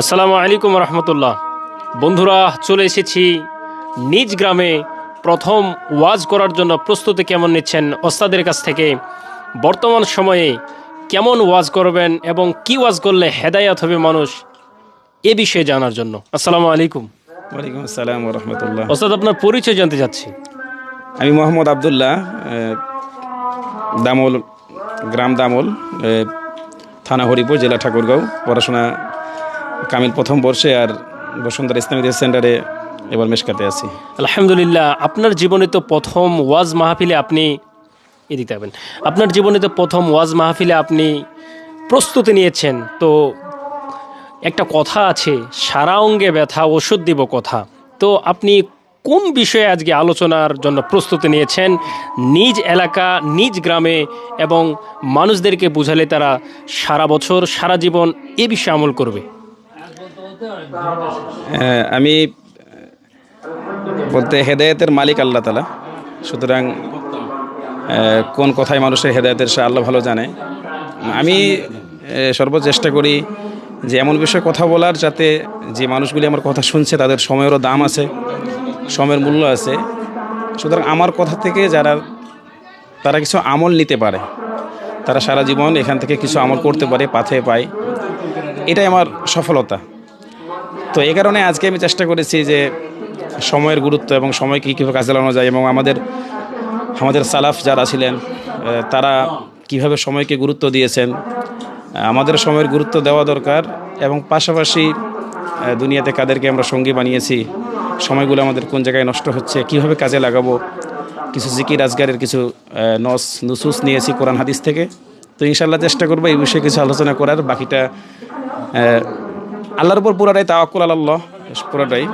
আসসালামু আলাইকুম রহমতুল্লাহ। বন্ধুরা চলে এসেছি নিজ গ্রামে প্রথম ওয়াজ করার জন্য প্রস্তুতি কেমন নিচ্ছেন ওস্তাদের কাছ থেকে। বর্তমান সময়ে কেমন ওয়াজ করবেন এবং কি ওয়াজ করলে হেদায়াত হবে মানুষ এ বিষয়ে জানার জন্য। আসসালামু আলাইকুম। ওয়ালাইকুম আসসালাম রহমতুল্লাহ। ওস্তাদ আপনার পরিচয় জানতে চাচ্ছি। আমি মোহাম্মদ আবদুল্লাহ দামোল গ্রাম দামোল থানা হরিপুর জেলা ঠাকুরগাঁও পড়াশোনা কামিল প্রথম বর্ষে আর বসুন্ধরা ইসলামিক সেন্টারে এবার মেশকাতে আছি। আলহামদুলিল্লাহ, আপনার জীবনে তো প্রথম ওয়াজ মাহফিলে আপনি এ দিতে থাকবেন আপনার জীবনে তো প্রথম ওয়াজ মাহফিলে আপনি প্রস্তুতি নিয়েছেন। তো একটা কথা আছে, সারা অঙ্গে ব্যথা, ওষুধ দিব কথা। তো আপনি কোন বিষয়ে আজকে আলোচনার জন্য প্রস্তুতি নিয়েছেন? নিজ এলাকা, নিজ গ্রামে এবং মানুষদেরকে বুঝালে তারা সারা বছর, সারা জীবন এ বিষয়ে আমল করবে। আমি বলতে হেদায়েতের মালিক আল্লাহ তালা সুতরাং কোন কথায় মানুষের হেদায়েতের সে আল্লাহ ভালো জানে। আমি আহ, সর্বোচ্চ চেষ্টা করি যে এমন বিষয়ে কথা বলার যাতে যে মানুষগুলি আমার কথা শুনছে তাদের সময়েরও দাম আছে সময়ের মূল্য আছে। সুতরাং আমার কথা থেকে যারা তারা কিছু আমল নিতে পারে। তারা সারা জীবন এখান থেকে কিছু আমল করতে পারে পাথে পায়। এটাই আমার সফলতা। তো এই কারণে আজকে আমি চেষ্টা করেছি যে সময়ের গুরুত্ব এবং সময়কে কীভাবে কাজে লাগানো যায় এবং আমাদের আমাদের সালাফ যারা ছিলেন তারা কীভাবে সময়কে গুরুত্ব দিয়েছেন। আমাদের সময়ের গুরুত্ব দেওয়া দরকার এবং পাশাপাশি দুনিয়াতে কাদেরকে আমরা সঙ্গী বানিয়েছি। সময়গুলো আমাদের কোন জায়গায় নষ্ট হচ্ছে, কীভাবে কাজে লাগাবো। কিছু জিকির আজগারের কিছু নস, নুসুস নিয়েছি কোরআন হাদিস থেকে। তো ইনশাল্লাহ চেষ্টা করব এই বিষয়ে কিছু আলোচনা করার। বাকিটা আল্লাহর উপর পুরাটাই তাওয়াক্কুল আল্লাহ পুরাটাই।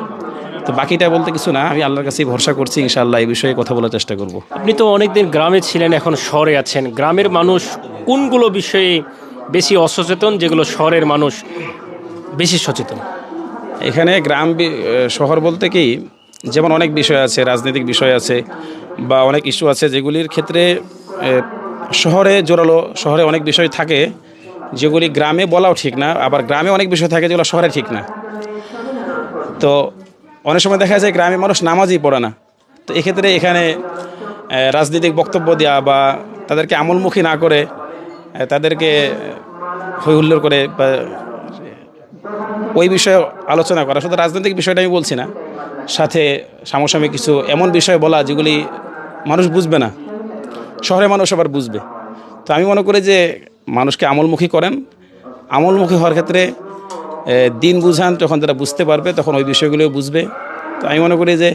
তো বাকিটা বলতে কিছু না আমি আল্লাহর কাছেই ভরসা করছি ইনশাআল্লাহ এই বিষয়ে কথা বলার চেষ্টা করব। আপনি তো অনেকদিন গ্রামে ছিলেন এখন শহরে আছেন। গ্রামের মানুষ কোনগুলো বিষয়ে বেশি অসচেতন যেগুলো শহরের মানুষ বেশি সচেতন? এখানে গ্রাম শহর বলতে কি যেমন অনেক বিষয় আছে রাজনৈতিক বিষয় আছে বা অনেক ইস্যু আছে যেগুলির ক্ষেত্রে শহরে জোরালো শহরে অনেক বিষয় থাকে যেগুলি গ্রামে বলাও ঠিক না, আবার গ্রামে অনেক বিষয় থাকে যেগুলো শহরে ঠিক না। তো অনেক সময় দেখা যায় গ্রামে মানুষ নামাজই পড়ে না। তো এক্ষেত্রে এখানে রাজনৈতিক বক্তব্য দেওয়া বা তাদেরকে আমলমুখী না করে তাদেরকে হৈ হুল্লোড় করে বা ওই বিষয়ে আলোচনা করা। শুধু রাজনৈতিক বিষয়টা আমি বলছি না। সাথে সামসাময়িক কিছু এমন বিষয় বলা যেগুলি মানুষ বুঝবে না। শহরে মানুষ আবার বুঝবে। তো আমি মনে করি যে মানুষকে আমলমুখী করেন। আমলমুখী হওয়ার ক্ষেত্রে দিন বুঝান, যখন তারা বুঝতে পারবে, তখন ওই বিষয়গুলিও বুঝবে। তো আমি মনে করি যে,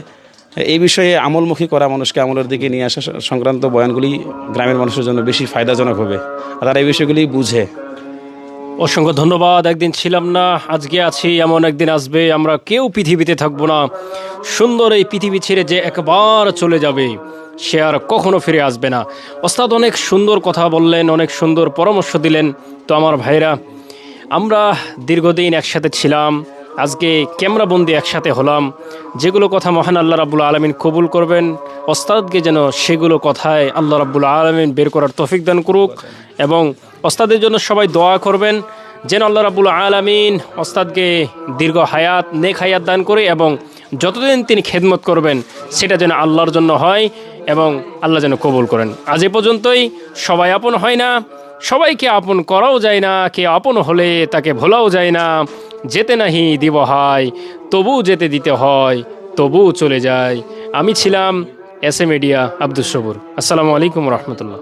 এই বিষয়ে আমলমুখী করা মানুষকে আমলের দিকে নিয়ে আসা সংক্রান্ত বয়ানগুলি গ্রামের মানুষের জন্য বেশি ফায়দাজনক হবে। আর তারা এই বিষয়গুলি বুঝে। অসংখ্য ধন্যবাদ, একদিন ছিলাম না, আজকে আছি, এমন একদিন আসবে, আমরা কেউ পৃথিবীতে থাকব না। সুন্দর এই পৃথিবী ছেড়ে যে একবার চলে যাবে, সে আর কখনো ফিরে আসবে না। ওস্তাদ অনেক সুন্দর কথা বললেন, অনেক সুন্দর পরামর্শ দিলেন। তো আমার ভাইরা, আমরা দীর্ঘদিন একসাথে ছিলাম আজকে ক্যামেরাবন্দি একসাথে হলাম। যেগুলো কথা মহান আল্লাহ রাবুল আলমিন কবুল করবেন, ওস্তাদকে যেন সেগুলো কথায় আল্লাহ রাবুল আলমিন বের করার তৌফিক দান করুক এবং ওস্তাদের জন্য সবাই দোয়া করবেন, যেন আল্লাহ রাবুল আলমিন ওস্তাদকে দীর্ঘ হায়াত, নেক হায়াত দান করে এবং যতদিন তিনি খেদমত করবেন, সেটা যেন আল্লাহর জন্য হয় এবং আল্লাহ যেন কবুল করেন। আজ এ পর্যন্তই, সবাই আপন হয় না, সবাইকে আপন করাও যায় না, কে আপন হলে তাকে ভোলাও যায় না। যেতে নাহি দিব হয় তবু যেতে দিতে হয়, তবুও চলে যায়। আমি ছিলাম S A media Abdul Sabur. আসসালামু আলাইকুম রহমতুল্লাহ।